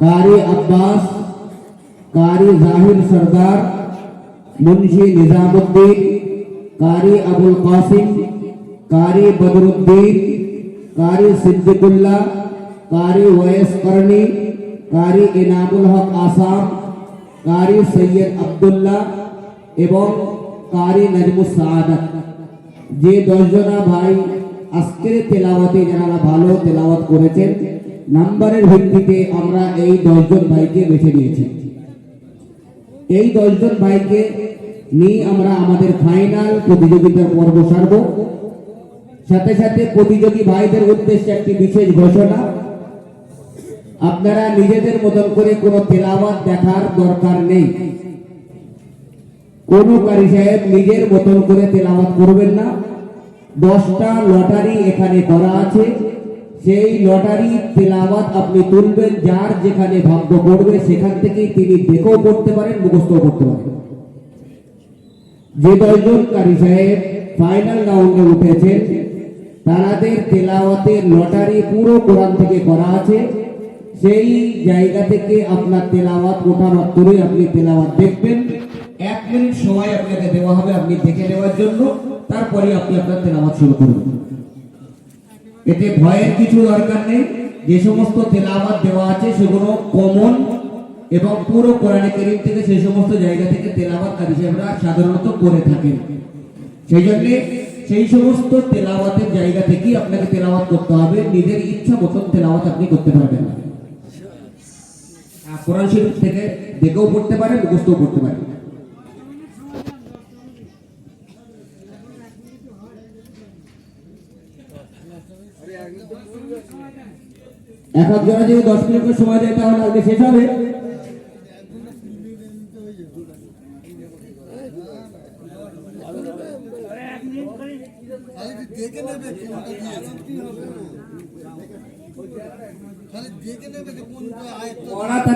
कारी अब्बास कारी जाहिर सरदार मुंशी निजामुद्दीन कारी अबुल कासिम कारी बदरुद्दीन कारी सिद्दीकुल्ला कारी वयस करनी कारी इनामुल हक आसाम कारी সৈয়দ আব্দুল্লাহ এবং কারি নাজমুস সাআদাত যে দশজনা ভাই আজকের তেলাওয়াতে যারা ভালো তেলাওয়াত করেছেন নাম্বারের ভিত্তিতে আমরা এই দশজন ভাইকে বেছে নিয়েছি। এই দশজন ভাইকে নিয়ে আমরা আমাদের ফাইনাল প্রতিযোগিতার পর্ব সারব। সাথে সাথে প্রতিযোগী ভাইদের উদ্দেশ্যে একটি বিশেষ ঘোষণা। আপনারা নিজেদের মতন করে কোনো তেলাওয়াত দেখার দরকার নেই। কোন কারি সাহেব নিজের মতন করে তেলাওয়াত করবেন না। দশটা লটারি এখানে করা আছে। সেই লটারি তেলাওয়াত আপনি তুলবেন, যার যেখানে ভাগ্য পড়বে সেখান থেকেই তিনি দেখেও পড়তে পারেন মুখস্থ করতে পারেন। যে দশজন কারি সাহেব ফাইনাল রাউন্ডে উঠেছেন তাদের তেলাওয়াতের লটারি পুরো কোরআন থেকে করা আছে। সেই জায়গা থেকে আপনার তেলাওয়াত ওঠা মাত্রই আপনি তেলাওয়াত দেখবেন। এক মিনিট সময় আপনাকে দেওয়া হবে, আপনি দেখে নেওয়ার জন্য। তারপরে আপনি আপনার তেলাওয়াত শুরু করবেন। এতে ভয়ের কিছু দরকার নেই। যে সমস্ত তেলাওয়াত দেওয়া আছে, সেগুলো কমন এবং পুরো কোরআনে করিম থেকে সেই সমস্ত জায়গা থেকে তেলাওয়াত কারি সাহেবরা সাধারণত করে থাকেন। সেই জন্য সেই সমস্ত তেলাওয়াতের জায়গা থেকেই আপনাকে তেলাওয়াত করতে হবে। নিজের ইচ্ছা মতন তেলাওয়াত আপনি করতে পারবেন আর কোরআন শরীফ থেকে দেখেও পড়তে পারেন, মুখস্থও পড়তে পারেন। এক একজনে যদি দশ মিনিট করে সময় দেয় তাহলে আজকে শেষ হবে। দেখে নেবে কোনটা দিয়েছে